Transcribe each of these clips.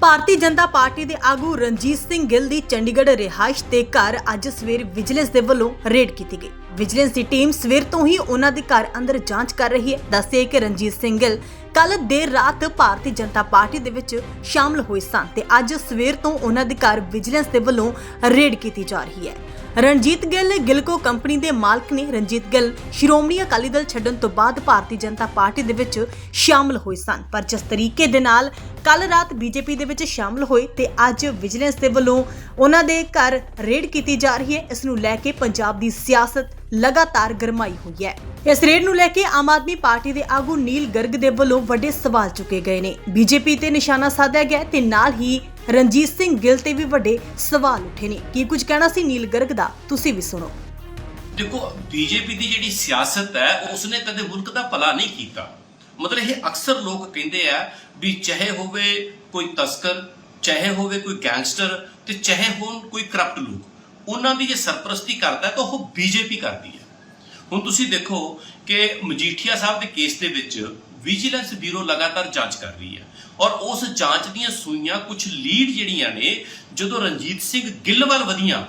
Bharatiya Janata party ਦੇ ਆਗੂ ਰਣਜੀਤ ਸਿੰਘ ਗਿੱਲ ਦੀ ਚੰਡੀਗੜ੍ਹ ਰਿਹਾਇਸ਼ ਤੇ ਘਰ ਅੱਜ ਸਵੇਰ ਵਿਜੀਲੈਂਸ ਦੇ ਵੱਲੋਂ ਰੇਡ ਕੀਤੀ ਗਈ। ਵਿਜੀਲੈਂਸ ਦੀ ਟੀਮ ਸਵੇਰ ਤੋਂ ਹੀ ਉਹਨਾਂ ਦੇ ਘਰ ਅੰਦਰ ਜਾਂਚ ਕਰ ਰਹੀ ਹੈ। ਦੱਸੇ ਕਿ ਰਣਜੀਤ ਸਿੰਘ ਗਿੱਲ ਕੱਲ ਦੇਰ ਰਾਤ ਭਾਰਤੀ ਜਨਤਾ ਪਾਰਟੀ ਦੇ ਵਿੱਚ ਸ਼ਾਮਲ ਹੋਏ ਸਨ ਤੇ ਅੱਜ ਸਵੇਰ ਤੋਂ ਉਹਨਾਂ ਦੇ ਘਰ ਵਿਜੀਲੈਂਸ ਦੇ ਵੱਲੋਂ ਰੇਡ ਕੀਤੀ ਜਾ ਰਹੀ ਹੈ। ਰਣਜੀਤ ਗਿੱਲ, ਗਿਲਕੋ ਕੰਪਨੀ ਦੇ ਮਾਲਕ ਨੇ ਰਣਜੀਤ ਗਿੱਲ ਸ਼੍ਰੋਮਣੀ ਅਕਾਲੀ ਦਲ ਛੱਡਣ ਤੋਂ ਬਾਅਦ ਭਾਰਤੀ ਜਨਤਾ ਪਾਰਟੀ ਦੇ ਵਿੱਚ ਸ਼ਾਮਲ ਹੋਏ ਸਨ। ਪਰ ਜਿਸ ਤਰੀਕੇ ਦੇ ਨਾਲ ਕੱਲ ਰਾਤ ਬੀਜੇਪੀ ਦੇ ਵਿੱਚ ਸ਼ਾਮਲ ਹੋਏ ਤੇ ਅੱਜ ਵਿਜੀਲੈਂਸ ਦੇ ਵੱਲੋਂ ਉਹਨਾਂ ਦੇ ਘਰ ਰੇਡ ਕੀਤੀ ਜਾ ਰਹੀ ਹੈ। ਇਸ ਨੂੰ ਲੈ ਕੇ ਪੰਜਾਬ ਦੀ ਸਿਆਸਤ ਲਗਾਤਾਰ ਗਰਮਾਈ ਹੋਈ ਹੈ। ਇਸ ਰੇਡ ਨੂੰ ਲੈ ਕੇ ਆਮ ਆਦਮੀ ਪਾਰਟੀ ਦੇ ਆਗੂ ਨੀਲ ਗਰਗ ਦੇ ਵੱਲੋਂ ਵੱਡੇ ਸਵਾਲ ਚੁੱਕੇ ਗਏ ਨੇ। ਬੀਜੇਪੀ ਤੇ ਨਿਸ਼ਾਨਾ ਸਾਧਿਆ ਗਿਆ ਤੇ ਨਾਲ ਹੀ ਰਣਜੀਤ ਸਿੰਘ ਗਿੱਲ ਤੇ ਵੀ ਵੱਡੇ ਸਵਾਲ ਉੱਠੇ ਨੇ। ਕੀ ਕੁਝ ਕਹਿਣਾ ਸੀ ਨੀਲ ਗਰਗ ਦਾ? ਤੁਸੀਂ ਵੀ ਸੁਣੋ। ਦੇਖੋ, ਬੀਜੇਪੀ ਦੀ ਜਿਹੜੀ ਸਿਆਸਤ ਹੈ, ਉਸਨੇ ਕਦੇ ਮੁਲਕ ਦਾ ਭਲਾ ਨਹੀਂ ਕੀਤਾ। ਮਤਲਬ ਇਹ ਅਕਸਰ ਲੋਕ ਕਹਿੰਦੇ ਆ ਵੀ ਚਾਹੇ ਹੋਵੇ ਕੋਈ ਤਸਕਰ, ਚਾਹੇ ਹੋਵੇ ਕੋਈ ਗੈਂਗਸਟਰ ਤੇ ਚਾਹੇ ਹੋਣ ਕੋਈ ਕਰਪਟ ਲੋਕ, ਉਹਨਾਂ ਦੀ ਜੇ ਸਰਪ੍ਰਸਤੀ ਕਰਦਾ ਤਾਂ ਉਹ ਬੀਜੇਪੀ ਕਰਦੀ ਹੈ। ਹੁਣ ਤੁਸੀਂ ਦੇਖੋ ਕਿ ਮਜੀਠੀਆ ਸਾਹਿਬ ਦੇ ਕੇਸ ਦੇ ਵਿੱਚ ਵਿਜੀਲੈਂਸ ਬਿਊਰੋ ਲਗਾਤਾਰ ਜਾਂਚ ਕਰ ਰਹੀ ਹੈ। ਔਰ ਉਸ ਜਾਂਚ ਦੀਆਂ ਸੂਈਆਂ ਕੁਝ ਲੀਡ ਜਿਹੜੀਆਂ ਨੇ, ਜਦੋਂ ਰਣਜੀਤ ਸਿੰਘ ਗਿੱਲ ਵੱਲ ਵਧੀਆਂ,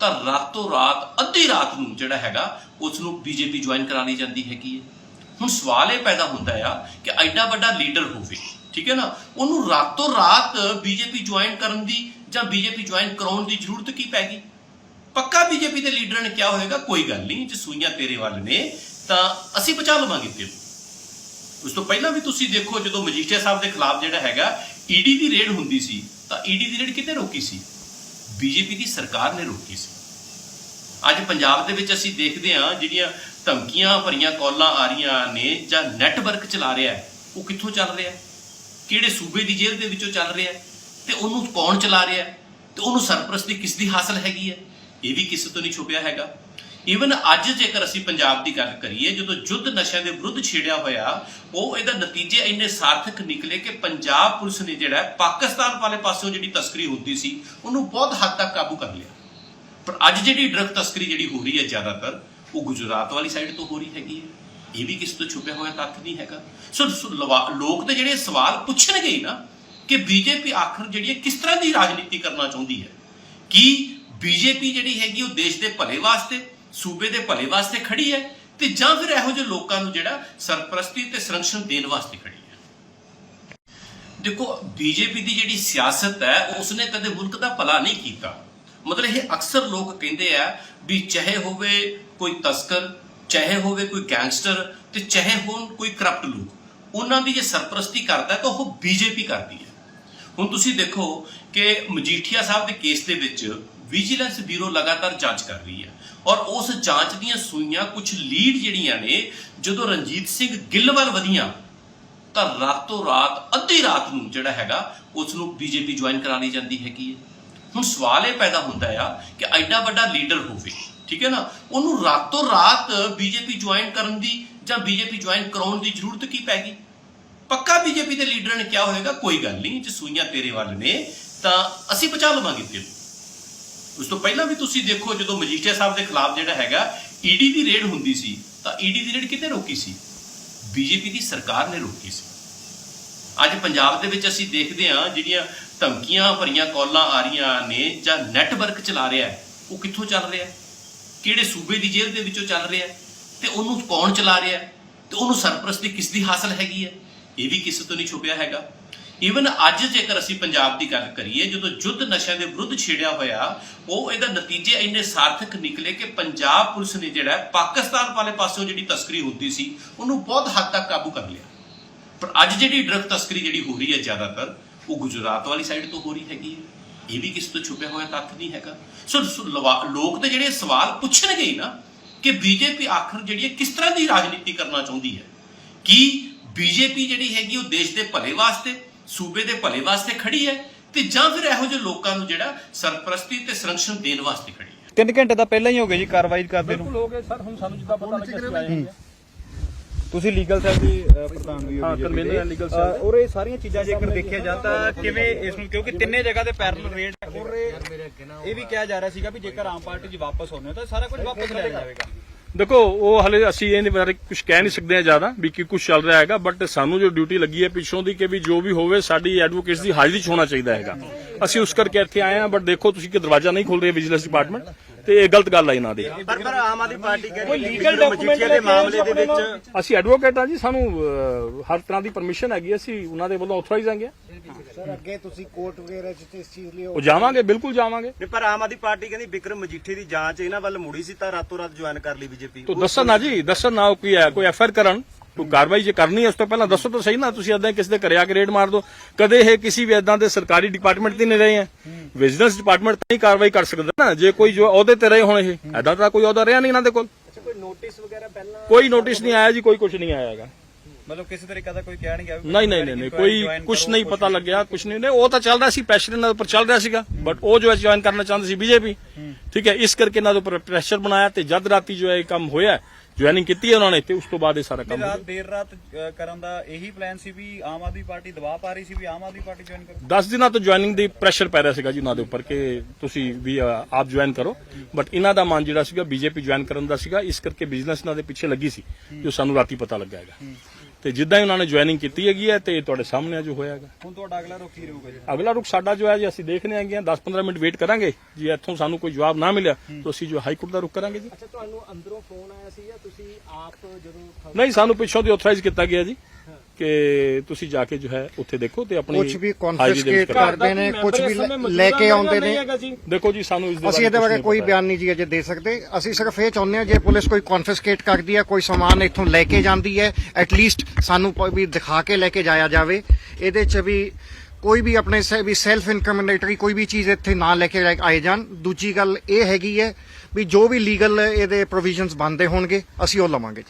ਤਾਂ ਰਾਤੋਂ ਰਾਤ, ਅੱਧੀ ਰਾਤ ਨੂੰ ਜਿਹੜਾ ਹੈਗਾ, ਉਸ ਨੂੰ ਬੀਜੇਪੀ ਜੁਆਇਨ ਕਰਾ ਲਈ ਜਾਂਦੀ ਹੈਗੀ ਹੈ। ਹੁਣ ਸਵਾਲ ਇਹ ਪੈਦਾ ਹੁੰਦਾ ਆ ਕਿ ਐਡਾ ਵੱਡਾ ਲੀਡਰ ਹੋਵੇ, ਠੀਕ ਹੈ ਨਾ? ਉਹਨੂੰ ਰਾਤੋਂ ਰਾਤ ਬੀਜੇਪੀ ਜੁਆਇਨ ਕਰਨ ਦੀ ਜਾਂ ਬੀਜੇਪੀ ਜੁਆਇਨ ਕਰਾਉਣ ਦੀ ਜ਼ਰੂਰਤ ਕੀ ਪੈ ਗਈ? ਪੱਕਾ ਬੀਜੇਪੀ ਦੇ ਲੀਡਰ ਨੇ ਕਿਹਾ ਹੋਵੇਗਾ ਕੋਈ ਗੱਲ ਨਹੀਂ, ਜੇ ਸੂਈਆਂ ਤੇਰੇ ਵੱਲ ਨੇ, ਤਾਂ ਅਸੀਂ ਬਚਾ ਲਵਾਂਗੇ ਤੈਨੂੰ ਉਸ ਤੋਂ ਪਹਿਲਾਂ ਵੀ ਤੁਸੀਂ ਦੇਖੋ ਜਦੋਂ ਮਜੀਠੀਆ ਸਾਹਿਬ ਦੇ ਖਿਲਾਫ ਜਿਹੜਾ ਹੈਗਾ ਈਡੀ ਦੀ ਰੇਡ ਹੁੰਦੀ ਸੀ, ਤਾਂ ਈਡੀ ਦੀ ਰੇਡ ਕਿਤੇ ਰੋਕੀ ਸੀ? ਬੀਜੇਪੀ ਦੀ ਸਰਕਾਰ ਨੇ ਰੋਕੀ ਸੀ। ਅੱਜ ਪੰਜਾਬ ਦੇ ਵਿੱਚ ਅਸੀਂ ਦੇਖਦੇ ਹਾਂ ਜਿਹੜੀਆਂ ਧਮਕੀਆਂ ਭਰੀਆਂ ਕਾਲਾਂ ਆ ਰਹੀਆਂ ਨੇ ਜਾਂ ਨੈਟਵਰਕ ਚਲਾ ਰਿਹਾ ਹੈ, ਉਹ ਕਿੱਥੋਂ ਚੱਲ ਰਿਹਾ ਹੈ? ਕਿਹੜੇ ਸੂਬੇ ਦੀ ਜੇਲ੍ਹ ਦੇ ਵਿੱਚੋਂ ਚੱਲ ਰਿਹਾ ਹੈ? ਤੇ ਉਹਨੂੰ ਕੌਣ ਚਲਾ ਰਿਹਾ ਹੈ? ਤੇ ਉਹਨੂੰ ਸਰਪ੍ਰਸਤੀ ਕਿਸ ਦੀ ਹਾਸਲ ਹੈਗੀ ਹੈ? ਇਹ ਵੀ ਕਿਸੇ ਤੋਂ ਨਹੀਂ ਛੁਪਿਆ ਹੈਗਾ। ਈਵਨ ਅੱਜ ਜੇਕਰ ਅਸੀਂ ਪੰਜਾਬ ਦੀ ਗੱਲ ਕਰੀਏ, ਜਦੋਂ ਜੁੱਧ ਨਸ਼ਿਆਂ ਦੇ ਵਿਰੁੱਧ ਛੇੜਿਆ ਹੋਇਆ, ਉਹ ਇਹਦਾ ਨਤੀਜੇ ਇੰਨੇ ਸਾਰਥਕ ਨਿਕਲੇ ਕਿ ਪੰਜਾਬ ਪੁਲਿਸ ਨੇ ਜਿਹੜਾ ਪਾਕਿਸਤਾਨ ਵਾਲੇ ਪਾਸਿਓਂ ਜਿਹੜੀ ਤਸਕਰੀ ਹੁੰਦੀ ਸੀ, ਉਹਨੂੰ ਬਹੁਤ ਹੱਦ ਤੱਕ ਕਾਬੂ ਕਰ ਲਿਆ। ਪਰ ਅੱਜ ਜਿਹੜੀ ਡਰਗ ਤਸਕਰੀ ਜਿਹੜੀ ਹੋ ਰਹੀ ਹੈ ਜ਼ਿਆਦਾਤਰ, ਉਹ ਗੁਜਰਾਤ ਵਾਲੀ ਸਾਈਡ ਤੋਂ ਹੋ ਰਹੀ ਹੈਗੀ ਹੈ। ਇਹ ਵੀ ਕਿਸੇ ਤੋਂ ਛੁਪਿਆ ਹੋਇਆ ਤੱਥ ਨਹੀਂ ਹੈਗਾ। ਸੋ ਲੋਕ ਤੇ ਜਿਹੜੇ ਸਵਾਲ ਪੁੱਛਣਗੇ ਹੀ ਨਾ ਕਿ ਬੀਜੇਪੀ ਆਖਰ ਜਿਹੜੀ ਹੈ ਕਿਸ ਤਰ੍ਹਾਂ ਦੀ ਰਾਜਨੀਤੀ ਕਰਨਾ ਚਾਹੁੰਦੀ ਹੈ। ਕੀ ਬੀਜੇਪੀ ਜਿਹੜੀ ਹੈਗੀ ਉਹ ਦੇਸ਼ ਦੇ ਭਲੇ ਵਾਸਤੇ ਸੂਬੇ ਦੇ ਭਲੇ ਵਾਸਤੇ ਖੜੀ ਹੈ ਤੇ ਜਾਂ ਫਿਰ ਇਹੋ ਜਿਹੇ ਲੋਕਾਂ ਨੂੰ ਜਿਹੜਾ ਸਰਪ੍ਰਸਤੀ ਤੇ ਸੰਰਕਸ਼ਣ ਦੇਣ ਵਾਸਤੇ ਖੜੀ ਹੈ। ਦੇਖੋ, ਬੀਜੇਪੀ ਦੀ ਜਿਹੜੀ ਸਿਆਸਤ ਹੈ, ਉਸਨੇ ਕਦੇ ਮੁਲਕ ਦਾ ਭਲਾ ਨਹੀਂ ਕੀਤਾ। ਮਤਲਬ ਇਹ ਅਕਸਰ ਲੋਕ ਕਹਿੰਦੇ ਆ ਵੀ ਚਾਹੇ ਹੋਵੇ ਕੋਈ ਤਸਕਰ, ਚਾਹੇ ਹੋਵੇ ਕੋਈ ਗੈਂਗਸਟਰ ਤੇ ਚਾਹੇ ਹੋਣ ਕੋਈ ਕਰਪਟ ਲੋਕ, ਉਹਨਾਂ ਦੀ ਜੇ ਸਰਪ੍ਰਸਤੀ ਕਰਦਾ ਤਾਂ ਉਹ ਬੀਜੇਪੀ ਕਰਦੀ ਹੈ। ਹੁਣ ਤੁਸੀਂ ਦੇਖੋ ਕਿ ਮਜੀਠੀਆ ਸਾਹਿਬ ਦੇ ਕੇਸ ਦੇ ਵਿੱਚ ਵਿਜੀਲੈਂਸ ਬਿਊਰੋ ਲਗਾਤਾਰ ਜਾਂਚ ਕਰ ਰਹੀ ਹੈ। ਔਰ ਉਸ ਜਾਂਚ ਦੀਆਂ ਸੂਈਆਂ ਕੁਝ ਲੀਡ ਜਿਹੜੀਆਂ ਨੇ, ਜਦੋਂ ਰਣਜੀਤ ਸਿੰਘ ਗਿੱਲ ਵੱਲ ਵਧੀਆਂ, ਤਾਂ ਰਾਤੋਂ ਰਾਤ, ਅੱਧੀ ਰਾਤ ਨੂੰ ਜਿਹੜਾ ਹੈਗਾ ਉਸ ਨੂੰ ਬੀਜੇਪੀ ਜੁਆਇਨ ਕਰਾ ਲਈ ਜਾਂਦੀ ਹੈਗੀ ਹੈ। ਹੁਣ ਸਵਾਲ ਇਹ ਪੈਦਾ ਹੁੰਦਾ ਆ ਕਿ ਐਡਾ ਵੱਡਾ ਲੀਡਰ ਹੋਵੇ, ਠੀਕ ਹੈ ਨਾ? ਉਹਨੂੰ ਰਾਤੋਂ ਰਾਤ ਬੀਜੇਪੀ ਜੁਆਇਨ ਕਰਨ ਦੀ ਜਾਂ ਬੀਜੇਪੀ ਜੁਆਇਨ ਕਰਾਉਣ ਦੀ ਜ਼ਰੂਰਤ ਕੀ ਪੈ ਗਈ? ਪੱਕਾ ਬੀਜੇਪੀ ਦੇ ਲੀਡਰ ਨੇ ਕਿਹਾ ਹੋਵੇਗਾ ਕੋਈ ਗੱਲ ਨਹੀਂ, ਜੇ ਸੂਈਆਂ ਤੇਰੇ ਵੱਲ ਨੇ, ਤਾਂ ਅਸੀਂ ਬਚਾ ਲਵਾਂਗੇ ਤੈਨੂੰ ਉਸ ਤੋਂ ਪਹਿਲਾਂ ਵੀ ਤੁਸੀਂ ਦੇਖੋ ਜਦੋਂ ਮਜੀਠੀਆ ਸਾਹਿਬ ਦੇ ਖਿਲਾਫ ਜਿਹੜਾ ਹੈਗਾ ਈਡੀ ਦੀ ਰੇਡ ਹੁੰਦੀ ਸੀ, ਤਾਂ ਈਡੀ ਦੀ ਰੇਡ ਕਿਤੇ ਰੋਕੀ ਸੀ? ਬੀਜੇਪੀ ਦੀ ਸਰਕਾਰ ਨੇ ਰੋਕੀ ਸੀ। ਅੱਜ ਪੰਜਾਬ ਦੇ ਵਿੱਚ ਅਸੀਂ ਦੇਖਦੇ ਹਾਂ ਜਿਹੜੀਆਂ ਧਮਕੀਆਂ ਭਰੀਆਂ ਕਾਲਾਂ ਆ ਰਹੀਆਂ ਨੇ ਜਾਂ ਨੈਟਵਰਕ ਚਲਾ ਰਿਹਾ ਉਹ ਕਿੱਥੋਂ ਚੱਲ ਰਿਹਾ ਕਿਹੜੇ ਸੂਬੇ ਦੀ ਜੇਲ੍ਹ ਦੇ ਵਿੱਚੋਂ ਚੱਲ ਰਿਹਾ ਹੈ? ਤੇ ਉਹਨੂੰ ਕੌਣ ਚਲਾ ਰਿਹਾ ਹੈ? ਤੇ ਉਹਨੂੰ ਸਰਪ੍ਰਸਤੀ ਕਿਸ ਦੀ ਹਾਸਲ ਹੈਗੀ ਹੈ? ਇਹ ਵੀ ਕਿਸੇ ਤੋਂ ਨਹੀਂ ਛੁਪਿਆ ਹੈਗਾ। ਈਵਨ ਅੱਜ ਜੇਕਰ ਅਸੀਂ ਪੰਜਾਬ ਦੀ ਗੱਲ ਕਰੀਏ, ਜਦੋਂ ਜੁੱਧ ਨਸ਼ਿਆਂ ਦੇ ਵਿਰੁੱਧ ਛੇੜਿਆ ਹੋਇਆ, ਉਹ ਇਹਦਾ ਨਤੀਜੇ ਇੰਨੇ ਸਾਰਥਕ ਨਿਕਲੇ ਕਿ ਪੰਜਾਬ ਪੁਲਿਸ ਨੇ ਜਿਹੜਾ ਪਾਕਿਸਤਾਨ ਵਾਲੇ ਪਾਸਿਓਂ ਜਿਹੜੀ ਤਸਕਰੀ ਹੁੰਦੀ ਸੀ, ਉਹਨੂੰ ਬਹੁਤ ਹੱਦ ਤੱਕ ਕਾਬੂ ਕਰ ਲਿਆ। ਪਰ ਅੱਜ ਜਿਹੜੀ ਡਰਗ ਤਸਕਰੀ ਜਿਹੜੀ ਹੋ ਰਹੀ ਹੈ ਜ਼ਿਆਦਾਤਰ, ਉਹ ਗੁਜਰਾਤ ਵਾਲੀ ਸਾਈਡ ਤੋਂ ਹੋ ਰਹੀ ਹੈਗੀ ਹੈ। ਇਹ ਵੀ ਕਿਸੇ ਤੋਂ ਛੁਪਿਆ ਹੋਇਆ ਤੱਥ ਨਹੀਂ ਹੈਗਾ। ਸੋ ਲੋਕ ਤੇ ਜਿਹੜੇ ਸਵਾਲ ਪੁੱਛਣਗੇ ਹੀ ਨਾ ਕਿ ਬੀਜੇਪੀ ਆਖਰ ਜਿਹੜੀ ਹੈ, ਕਿਸ ਤਰ੍ਹਾਂ ਦੀ ਰਾਜਨੀਤੀ ਕਰਨਾ ਚਾਹੁੰਦੀ ਹੈ? ਕੀ ਬੀਜੇਪੀ ਜਿਹੜੀ ਹੈਗੀ, ਉਹ ਦੇਸ਼ ਦੇ ਭਲੇ ਵਾਸਤੇ ਸੂਬੇ ਦੇ ਭਲੇ ਵਾਸਤੇ ਖੜੀ ਹੈ ਤੇ ਜਾਂ ਫਿਰ ਇਹੋ ਜਿਹੇ ਲੋਕਾਂ ਨੂੰ ਜਿਹੜਾ ਸਰਪ੍ਰਸਤੀ ਤੇ ਸੰਰਕਸ਼ਣ ਦੇਣ ਵਾਸਤੇ ਖੜੀ ਹੈ। ਤਿੰਨ ਘੰਟੇ ਤਾਂ ਪਹਿਲਾਂ ਹੀ ਹੋ ਗਏ ਜੀ ਕਾਰਵਾਈ ਕਰਦੇ ਬਿਲਕੁਲ ਨੂੰ ਹੋ ਗਏ ਸਰ ਹੁਣ ਸਾਨੂੰ ਜਿੱਦਾਂ ਪਤਾ ਲੱਗਿਆ ਸੀ ਆਏ ਹੋਏ ਆ। ਤੁਸੀਂ ਲੀਗਲ ਸੈੱਲ ਦੀ ਅਹ, ਪ੍ਰਧਾਨ ਵੀ ਹੋ ਹਾਂ, BJP convener legal cell ਔਰ ਇਹ ਸਾਰੀਆਂ ਚੀਜ਼ਾਂ ਜੇਕਰ ਦੇਖਿਆ ਜਾਂਦਾ ਤਾਂ ਕਿਵੇਂ ਇਸ ਨੂੰ ਕਿਉਂਕਿ ਤਿੰਨੇ ਜਗ੍ਹਾ ਤੇ ਪੈਰਲਲ ਰੇਟ ਔਰ ਇਹ ਇਹ ਵੀ ਕਿਹਾ ਜਾ ਰਿਹਾ ਸੀਗਾ ਵੀ ਜੇਕਰ ਆਮ ਪਾਰਟੀ 'ਚ ਵਾਪਸ ਹੋਣੇ ਹੋ ਤਾਂ ਸਾਰਾ ਕੁਝ ਵਾਪਸ ਲਿਆ ਜਾਵੇਗਾ। ਦੇਖੋ, ਉਹ ਹਲੇ ਅਸੀਂ ਇਹਦੇ ਬਾਰੇ ਕੁਝ ਕਹਿ ਨਹੀਂ ਸਕਦੇ ਆ ਜ਼ਿਆਦਾ ਵੀ ਕੀ ਕੁਝ ਚੱਲ ਰਿਹਾ ਹੈਗਾ ਬਟ ਸਾਨੂੰ ਜੋ ਡਿਊਟੀ ਲੱਗੀ ਹੈ ਪਿੱਛੋਂ ਦੀ ਕਿ ਵੀ ਜੋ ਵੀ ਹੋਵੇ, ਸਾਡੀ ਐਡਵੋਕੇਟਸ ਦੀ ਹਾਜ਼ਰੀ 'ਚ ਹੋਣਾ ਚਾਹੀਦਾ ਹੈਗਾ। ਅਸੀਂ ਉਸ ਕਰਕੇ ਇੱਥੇ ਆਏ ਹਾਂ ਬਟ ਦੇਖੋ ਤੁਸੀਂ ਕਿ ਦਰਵਾਜ਼ਾ ਨਹੀਂ ਖੋਲ ਰਹੇ ਵਿਜੀਲੈਂਸ ਡਿਪਾਰਟਮੈਂਟ ਤੇ ਇਹ ਗਲਤ ਗੱਲ ਆ ਇਹਨਾਂ ਦੀ। ਪਰ ਪਰ ਆਮ ਆਦਮੀ ਪਾਰਟੀ ਕਹਿੰਦੀ ਕੋਈ ਲੀਗਲ ਡਾਕੂਮੈਂਟ ਦੇ ਮਾਮਲੇ ਦੇ ਵਿੱਚ ਅਸੀਂ ਐਡਵੋਕੇਟ ਆ ਜੀ ਸਾਨੂੰ ਹਰ ਤਰ੍ਹਾਂ ਦੀ ਪਰਮਿਸ਼ਨ ਹੈਗੀ ਅਸੀਂ ਉਹਨਾਂ ਦੇ ਵੱਲੋਂ ਆਥੋਰਾਈਜ਼ ਆਂਗੇ ਸਰ ਅੱਗੇ ਤੁਸੀਂ ਕੋਰਟ ਵਗੈਰਾ ਚ ਤੇ ਇਸ ਚੀਜ਼ ਲਈ ਉਹ ਜਾਵਾਂਗੇ ਬਿਲਕੁਲ ਜਾਵਾਂਗੇ। ਨਹੀਂ ਪਰ ਆਮ ਆਦਮੀ ਪਾਰਟੀ ਕਹਿੰਦੀ ਵਿਕਰਮ ਮਜੀਠੀ ਦੀ ਜਾਂਚ ਇਹਨਾਂ ਵੱਲ ਮੁੜੀ ਸੀ ਤਾਂ ਰਾਤੋਂ ਰਾਤ ਜੁਆਇਨ ਕਰ ਲਈ ਬੀਜੇਪੀ। ਤੋ ਦੱਸਣ ਨਾ ਜੀ ਦੱਸਣ ਨਾ ਉਹ ਕੀ ਹੈ ਕੋਈ ਐਫਆਰ ਕਰਨ। ਕੋਈ ਕਾਰਵਾਈ ਜੇ ਕਰਨੀ ਹੈ ਉਸ ਤੋਂ ਪਹਿਲਾਂ ਦੱਸੋ ਤਾਂ ਸਹੀ ਨਾ ਤੁਸੀਂ ਏਦਾਂ ਕਿਸੇ ਦੇ ਘਰੇ ਆ ਕੇ ਰੇਡ ਮਾਰ ਦਿਓ। ਕਦੇ ਇਹ ਕਿਸੇ ਵੀ ਏਦਾਂ ਦੇ ਸਰਕਾਰੀ ਡਿਪਾਰਟਮੈਂਟ ਤੇ ਨਹੀਂ ਰਹੇ ਹੈ। ਵਿਜੀਲੈਂਸ ਡਿਪਾਰਟਮੈਂਟ ਤਾਂ ਹੀ ਕਾਰਵਾਈ ਕਰ ਸਕਦਾ ਨਾ ਜੇ ਕੋਈ ਜੋ ਅਹੁਦੇ ਤੇ ਰਹੇ ਹੋਣ ਇਹ। ਏਦਾਂ ਤਾਂ ਕੋਈ ਅਹੁਦਾ ਰਿਹਾ ਨਹੀਂ ਇਹਨਾਂ ਦੇ ਕੋਲ। ਕੋਈ ਨੋਟਿਸ ਵਗੈਰਾ ਪਹਿਲਾਂ ਕੋਈ ਨੋਟਿਸ ਨਹੀਂ ਆਇਆ ਜੀ ਕੋਈ ਕੁਝ ਨਹੀਂ ਆਇਆ ਹੈਗਾ। ਮਤਲਬ ਕਿਸੇ ਤਰੀਕੇ ਦਾ ਕੋਈ ਕਹਿ ਨਹੀਂ ਗਿਆ ਨਹੀਂ ਨਹੀਂ ਨਹੀਂ ਕੋਈ ਕੁਝ ਨਹੀਂ ਪਤਾ ਲੱਗਿਆ ਕੁਝ ਨਹੀਂ। ਨਹੀਂ ਉਹ ਤਾਂ ਚੱਲ ਰਿਹਾ ਸੀ ਪ੍ਰੈਸ਼ਰ ਇਹਨਾਂ ਉੱਪਰ ਚੱਲ ਰਿਹਾ ਸੀਗਾ ਬਟ ਉਹ ਜੋ ਹੈ ਜੁਆਇਨ ਕਰਨਾ ਚਾਹੁੰਦੇ ਸੀ ਬੀਜੇਪੀ। ਠੀਕ ਹੈ ਇਸ ਕਰਕੇ ਇਹਨਾਂ ਦੇ ਉੱਪਰ ਪ੍ਰੈਸ਼ਰ ਬਣਾਇਆ ਤੇ ਜਦ ਰਾਤੀ ਜੋ ਹੈ ਇਹ ਕੰਮ ਹੋਇਆ ਜੁਆਇਨਿੰਗ ਕੀਤੀ ਹੈ ਉਹਨਾਂ ਨੇ ਤੇ ਉਸ ਤੋਂ ਬਾਅਦ ਇਹ ਸਾਰਾ ਕੰਮ ਰਾਤ ਦੇਰ ਰਾਤ ਕਰਨ ਦਾ ਇਹੀ ਪਲਾਨ ਸੀ ਵੀ ਆਮ ਆਦਮੀ ਪਾਰਟੀ ਦਬਾਅ ਪਾ ਰਹੀ ਸੀ ਵੀ ਆਮ ਆਦਮੀ ਪਾਰਟੀ ਜੁਆਇਨ ਕਰੋ। 10 ਦਿਨਾਂ ਤੋਂ ਜੁਆਇਨਿੰਗ ਦੀ ਪ੍ਰੈਸ਼ਰ ਪੈ ਰਿਹਾ ਸੀਗਾ ਜੀ ਉਹਨਾਂ ਦੇ ਉੱਪਰ ਕਿ ਤੁਸੀਂ ਵੀ ਆਪ ਜੁਆਇਨ ਕਰੋ। ਬਟ ਇਹਨਾਂ ਦਾ ਮਨ ਜਿਹੜਾ ਸੀਗਾ ਬੀਜੇਪੀ ਜੁਆਇਨ ਕਰਨ ਦਾ ਸੀਗਾ ਇਸ ਕਰਕੇ ਬਿਜ਼ਨਸ ਇਹਨਾਂ ਦੇ ਪਿੱਛੇ ਲੱਗੀ ਸੀ ਜੋ ਸਾਨੂੰ ਰਾਤੀ ਪਤਾ ਲੱਗਾ ਹੈਗਾ। ਤੇ ਜਿੱਦਾਂ ਹੀ ਉਹਨਾਂ ਨੇ ਜੁਆਇਨਿੰਗ ਕੀਤੀ ਹੈਗੀ ਹੈ ਤੇ ਤੁਹਾਡੇ ਸਾਹਮਣੇ ਜੋ ਹੋਇਆ ਹੈਗਾ ਹੁਣ ਤੁਹਾਡਾ ਅਗਲਾ ਰੁਖ ਕੀ ਰਹੂਗਾ ਜੀ? ਅਗਲਾ ਰੁਖ ਸਾਡਾ ਜੋ ਹੈ ਜੀ ਅਸੀਂ ਦੇਖਣੇ ਆਂਗੇ 10-15 ਮਿੰਟ ਵੇਟ ਕਰਾਂਗੇ। ਜੇ ਇੱਥੋਂ ਸਾਨੂੰ ਕੋਈ ਜਵਾਬ ਨਾ ਮਿਲਿਆ ਤਾਂ ਅਸੀਂ ਜੋ ਹਾਈ ਕੋਰਟ ਦਾ ਰੁਖ ਕਰਾਂਗੇ ਜੀ। ਅੱਛਾ ਤੁਹਾਨੂੰ ਅੰਦਰੋਂ ਫੋਨ ਆਇਆ ਸੀ ਜਾਂ ਤੁਸੀਂ ਆਪ ਜਦੋਂ ਨਹੀਂ ਸਾਨੂੰ ਪਿੱਛੋਂ ਦੀ ਆਥੋਰਾਈਜ਼ ਕੀਤਾ ਗਿਆ ਜੀ। ਕਿ ਤੁਸੀਂ ਜਾ ਕੇ ਜੋ ਹੈ ਉੱਥੇ ਦੇਖੋ ਤੇ ਆਪਣੀ ਕੁਝ ਵੀ ਕਰਾਓ। ਕਰਦੇ ਨੇ ਕੁਝ ਵੀ ਲੈ- ਕੇ ਆਉਂਦੇ ਨੇ। ਦੇਖੋ ਜੀ ਸਾਨੂੰ ਇਸ ਦੇ ਅਸੀਂ ਇਹਦੇ ਬਾਰੇ ਕੋਈ। ਬਿਆਨ ਨਹੀਂ ਜੀ ਅਜੇ ਦੇ ਸਕਦੇ। ਅਸੀਂ ਸਿਰਫ ਇਹ ਚਾਹੁੰਦੇ ਹਾਂ ਜੇ ਪੁਲਿਸ ਕੋਈ ਕਨਫਿਸਕੇਟ ਕਰਦੀ ਹੈ ਕੋਈ ਸਮਾਨ ਇੱਥੋਂ ਲੈ ਕੇ ਜਾਂਦੀ ਹੈ ਐਟ ਲੀਸਟ ਸਾਨੂੰ ਵੀ ਦਿਖਾ ਕੇ ਲੈ ਕੇ ਜਾਇਆ ਜਾਵੇ। ਇਹਦੇ 'ਚ ਵੀ ਕੋਈ ਵੀ ਆਪਣੇ ਸੇ- ਵੀ ਸੈਲਫ ਇਨਕਮਨੇਟਰੀ ਕੋਈ ਵੀ ਚੀਜ਼ ਇੱਥੇ ਨਾ ਲੈ ਕੇ ਆਏ ਜਾਣ। ਦੂਜੀ ਗੱਲ ਇਹ ਹੈਗੀ ਹੈ ਵੀ ਜੋ ਵੀ ਲੀਗਲ ਇਹਦੇ ਪ੍ਰੋਵੀਜ਼ਨਸ ਬਣਦੇ ਹੋਣਗੇ ਅਸੀਂ ਉਹ ਲਵਾਂਗੇ।